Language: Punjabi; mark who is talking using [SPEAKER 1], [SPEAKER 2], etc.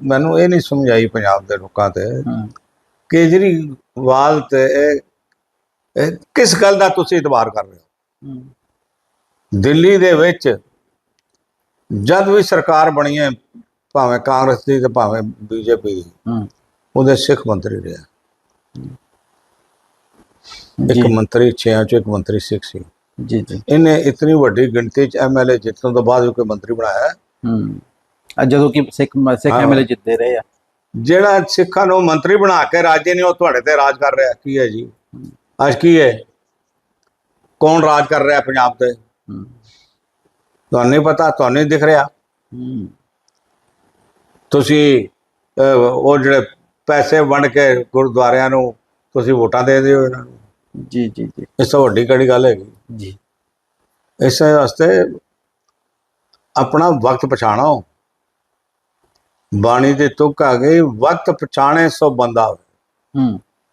[SPEAKER 1] ਮੈਨੂੰ ਇਹ ਨਹੀਂ ਸਮਝਾਈ ਪੰਜਾਬ ਦੇ ਲੋਕਾਂ ਤੇ ਕੇਜਰੀਵਾਲ ਤੇ ਇਹ- ਕਿਸ ਗੱਲ ਦਾ ਤੁਸੀਂ ਇਤਬਾਰ ਕਰ ਰਹੇ ਹੋ? ਦਿੱਲੀ ਦੇ ਵਿੱਚ ਜਦ ਵੀ ਸਰਕਾਰ ਬਣੀ ਹੈ ਭਾਵੇਂ ਕਾਂਗਰਸ ਦੀ ਤੇ ਭਾਵੇਂ ਬੀਜੇਪੀ ਦੀ ਉਹਦੇ ਸਿੱਖ ਮੰਤਰੀ ਰਿਹਾ ਇੱਕ ਮੰਤਰੀ ਛੇਆਂ ਚੋਂ ਇੱਕ ਮੰਤਰੀ ਸਿੱਖ ਸੀ।
[SPEAKER 2] ਜੀ ਜੀ।
[SPEAKER 1] ਇਹਨੇ ਇਤਨੀ ਵੱਡੀ ਗਿਣਤੀ ਚ ਐਮਐਲਏ ਜਿੱਤਣ ਤੋਂ ਬਾਅਦ ਵੀ ਕੋਈ ਮੰਤਰੀ ਬਣਾਇਆ। ਹੈ?
[SPEAKER 2] ਜਦੋਂ ਕਿ ਸਿੱਖ ਸਿੱਖ
[SPEAKER 1] ਹਾਂ।
[SPEAKER 2] ਐਮਐਲਏ ਜਿੱਤਦੇ ਰਹੇ ਆ।
[SPEAKER 1] ਜਿਹੜਾ ਸਿੱਖਾਂ ਨੂੰ ਮੰਤਰੀ ਬਣਾ ਕੇ ਰਾਜੇ ਨੇ ਉਹ ਤੁਹਾਡੇ ਤੇ ਰਾਜ ਕਰ ਰਿਹਾ। ਕੀ ਹੈ ਜੀ? ਅੱਜ ਕੀ ਹੈ? ਕੌਣ ਰਾਜ ਕਰ ਰਿਹਾ ਪੰਜਾਬ ਤੇ?
[SPEAKER 2] ਹੂੰ।
[SPEAKER 1] ਤੁਹਾਨੂੰ ਨਹੀਂ ਪਤਾ ਤੁਹਾਨੂੰ ਨਹੀਂ ਦਿਖ ਰਿਹਾ।
[SPEAKER 2] ਹੂੰ।
[SPEAKER 1] ਤੁਸੀਂ ਅਹ, ਉਹ ਜਿਹੜੇ ਪੈਸੇ ਵੰਡ ਕੇ ਗੁਰਦੁਆਰਿਆਂ ਨੂੰ ਤੁਸੀਂ ਵੋਟਾਂ ਦੇ ਦਿਓ ਇਹਨਾਂ ਨੂੰ।
[SPEAKER 2] ਜੀ ਜੀ ਜੀ।
[SPEAKER 1] ਇਸ ਤੋਂ ਵੱਡੀ ਕਿਹੜੀ ਗੱਲ ਹੈਗੀ?
[SPEAKER 2] ਜੀ।
[SPEAKER 1] ਇਸੇ ਵਾਸਤੇ ਆਪਣਾ ਵਕਤ ਪਛਾਣੋ। ਬਾਣੀ ਦੇ ਤੁਕ ਆ ਗਈ ਵਕਤ ਪਛਾਣੇ ਸੋ ਬੰਦਾ ਹੋਵੇ।
[SPEAKER 2] ਹੂੰ